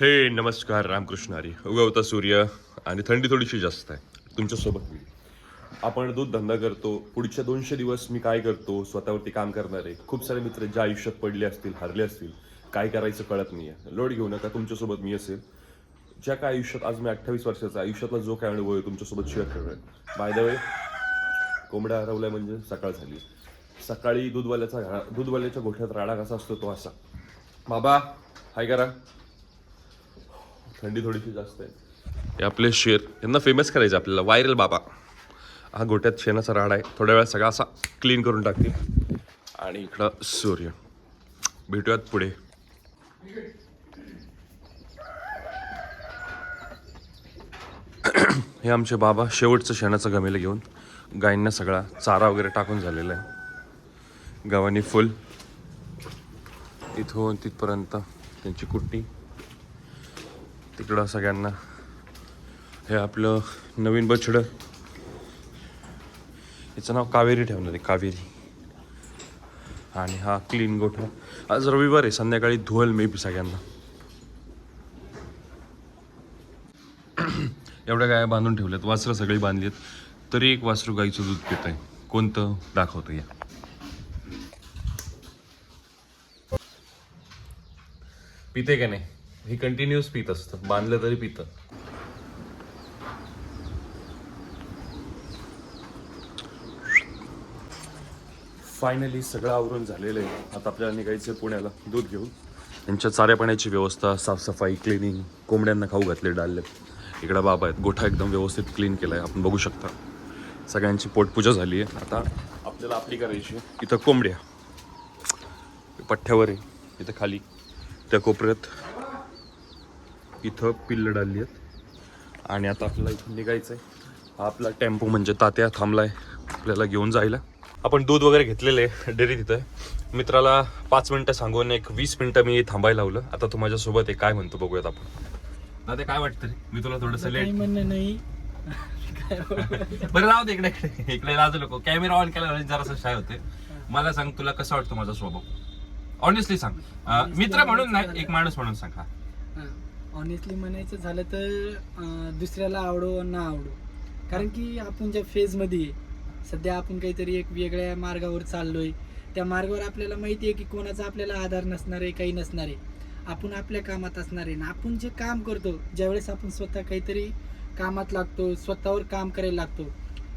हे नमस्कार रामकृष्ण हरी. उगवता सूर्य आणि थंडी थोडीशी जास्त आहे. तुमच्यासोबत मी. आपण दूध धंदा करतो. पुढच्या दोनशे दिवस मी काय करतो? स्वतःवरती काम करणारे खूप सारे मित्र ज्या आयुष्यात पडले असतील हरले असतील काय करायचं कळत नाही आहे लोड घेऊ नका तुमच्यासोबत मी असेल. ज्या काय आयुष्यात आज मी अठ्ठावीस वर्षाचा आयुष्यातला जो काय अनुभव आहे तुमच्यासोबत शेअर करतोय बाय द वे कोंबड्या हरवल्या म्हणजे सकाळ झाली. सकाळी दूधवाल्याचा घरा- दूधवाल्याच्या गोठ्यात राडा कसा असतो तो असा. बाबा हाय करा. थंडी थोडीशी जास्त आहे. हे आपले शेर यांना फेमस करायचे आपल्याला व्हायरल बाबा. हा गोट्यात शेणाचा राड आहे. थोड्या वेळा सगळा असा क्लीन करून टाकतील. आणि इकडं सूर्य. भेटूयात पुढे. हे आमचे बाबा शेवटचं शेणाचं गमेलं घेऊन गायींना सगळा चारा वगैरे टाकून झालेला आहे. गव्हाणी फुल. इथून तिथपर्यंत त्यांची कुट्टी. तिकडं सगळ्यांना. हे आपलं नवीन बछडं. याचं नाव कावेरी ठेवणार आहे कावेरी. आणि हा क्लीन गोठा. आज रविवार आहे संध्याकाळी धुवल मे बी सगळ्यांना. एवढ्या गाया बांधून ठेवल्यात वासरं सगळी बांधली आहेत तरी एक वासरू गाईचं दूध पित आहे. कोणतं? दाखवतो या. पिते का नाही? हे कंटिन्युअस पित असतं. बांधलं तरी पितं. फायनली सगळं आवरून झालेलं आहे. आता आपल्याला निघायचं आहे पुण्याला. दूध घेऊन. त्यांच्या चाऱ्या पाण्याची व्यवस्था साफसफाई क्लिनिंग कोंबड्यांना खाऊ घातले डाललेत. इकडं बाबा आहेत. गोठा एकदम व्यवस्थित क्लीन केला आहे आपण बघू शकता. सगळ्यांची पोटपूजा झाली आहे आता आपल्याला आपली करायची आहे. इथं कोंबड्या. पठ्ठ्यावर आहे. इथं खाली. त्या कोपऱ्यात इथं पिल्लं डालली आहेत. आणि आता आपल्याला इथून निघायचं आहे आपला टेम्पो म्हणजे तात्या थांबलाय. आपल्याला घेऊन जायला. आपण दूध वगैरे घेतलेलं आहे डेअरी तिथं. मित्राला पाच मिनटं सांगून एक वीस मिनटं मी थांबायला लावलं. आता तू माझ्यासोबत आहे काय म्हणतो बघूयात आपण. दादा काय वाटतं रे? मी तुला थोडंसं लेट म्हणणं नाही. बरं राहू दे इकडे इकडे. इकडे राजू नको. कॅमेरा ऑन केल्यावर जरासं शाय होते. मला सांग तुला कसा वाटतो माझा स्वभाव? ऑनेस्टली सांग. मित्र म्हणून नाही एक माणूस म्हणून सांग हा. ऑनेस्टली म्हणायचं झालं तर अं, दुसऱ्याला आवडो ना आवडो. कारण की आपण ज्या फेजमध्ये आहे सध्या आपण काहीतरी एक वेगळ्या मार्गावर चाललोय. त्या मार्गावर आपल्याला माहिती आहे की कोणाचा आपल्याला आधार नसणार आहे काही नसणार आहे. आपण आपल्या कामात असणार आहे. ना आपण जे काम करतो ज्यावेळेस आपण स्वतः काहीतरी कामात लागतो स्वतःवर काम करायला लागतो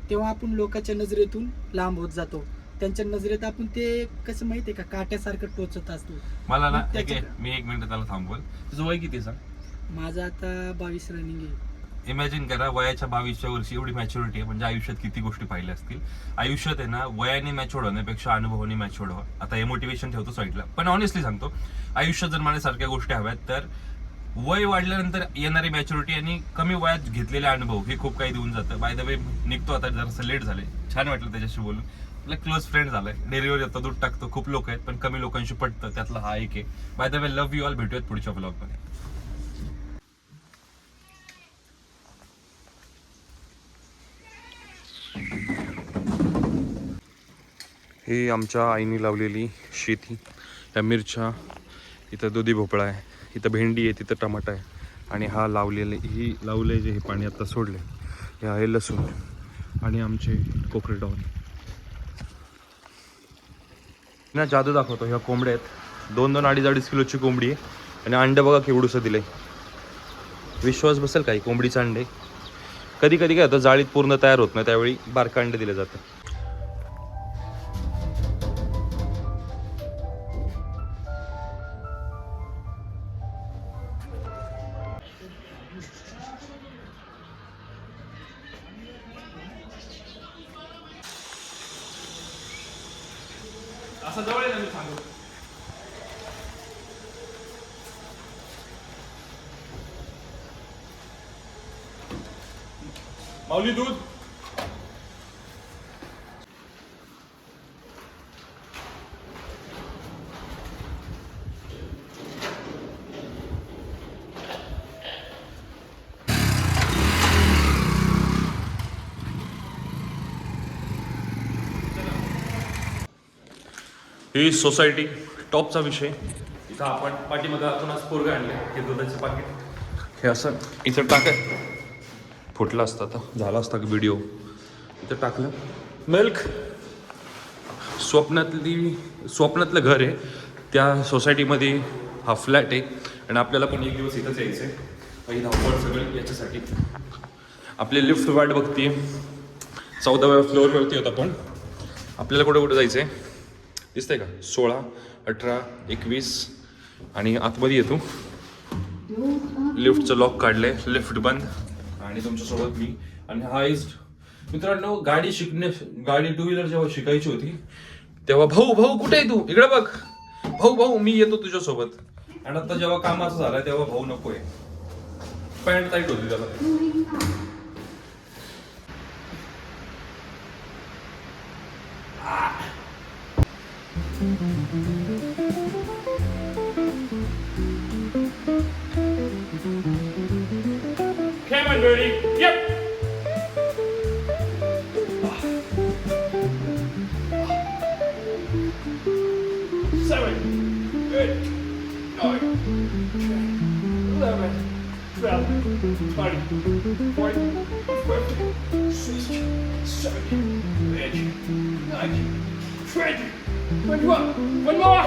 तेव्हा आपण लोकांच्या नजरेतून लांब होत जातो. त्यांच्या नजरेत आपण ते कसं माहितीये का? काट्यासारखं टोचत असतो. मला ना एक मी एक मिनिट त्याला थांबवल. तुझं वय किती आहे सांग? माझं आता बावीस रनिंग आहे. इमॅजिन करा वयाच्या बावीसच्या वर्षी एवढी मॅच्युरिटी आहे म्हणजे आयुष्यात किती गोष्टी पाहिल्या असतील. आयुष्यात आहे ना वयाने मॅच्युअर्ड होण्यापेक्षा अनुभवाने मॅच्युअर्ड व्हा. आता हे मोटिवेशन ठेवतो साईडला पण ऑनेस्टली सांगतो आयुष्यात जर मला सारख्या गोष्टी हव्यात तर वय वाढल्यानंतर येणारी मॅच्युरिटी आणि कमी वयात घेतलेले अनुभव हे खूप काही देऊन जातं. बाय द वे निघतो आता जरासं लेट झाले छान वाटलं त्याच्याशी बोलून. आपला क्लोज फ्रेंड झालाय. डेअरीवर येतो दूध टाकतो. खूप लोक आहेत पण कमी लोकांशी पटतं. त्यातला हा एक आहे. By the way love you all भेटूयात पुढच्या ब्लॉगमध्ये ही आमच्या आईने लावलेली शेती. या मिरच्या इथं दुधी भोपळा आहे इथं भेंडी आहे तिथं टमाटा आहे. आणि हा लावलेले ही लावले जे हे पाणी आता सोडले हे आहे लसूण आणि आमचे कोकरे डॉन ना जादू दाखवतो ह्या कोंबड्या आहेत. दोन दोन अडीच अडीच किलोची कोंबडी आहे. आणि अंडं बघा केवढूसं आहे विश्वास बसेल काही कोंबडीचं अंडे? कधी कधी काय होतं जाळीत पूर्ण तयार होत नाही त्यावेळी बारकं अंडे दिलं जातं असं जवळ आहे ना मी सांगतो माऊली दूध. ही सोसायटी टॉपचा विषय. इथं आपण पाठीमागं आपण आज पोरगा आणले हे दुधाचे पाकिट हे असं इथं टाकाय फुटलं असतं आता. झाला असता व्हिडिओ इथं टाकलं. मिल्क स्वप्नातली स्वप्नातलं घर आहे. त्या सोसायटीमध्ये हा फ्लॅट आहे. आणि आपल्याला पण एक दिवस इथंच यायचं आहे काही धावपळ सगळं याच्यासाठी. आपली लिफ्ट वाट बघते चौदाव्या फ्लोअरवरती होत आपण. आपल्याला कुठे कुठे जायचं आहे दिसतंय का? सोळा अठरा एकवीस आणि आतमध्ये येतो. लिफ्टचं लॉक काढलंय. लिफ्ट बंद. आणि तुमच्यासोबत मी आणि हा इज मित्रांनो गाडी शिकणे गाडी टू व्हीलर जेव्हा शिकायची होती तेव्हा भाऊ भाऊ कुठे आहे तू? इकडे बघ. भाऊ भाऊ मी येतो तुझ्यासोबत. आणि आता जेव्हा कामाचं झालं तेव्हा भाऊ नकोय. पॅन्ट टाईट होती त्याला. Come on, Birdie. Yep. Seven, eight, nine, ten, eleven, twelve, thirteen, fourteen, fifteen, sixteen, seventeen, eighteen, nineteen, twenty. 关注，关注啊！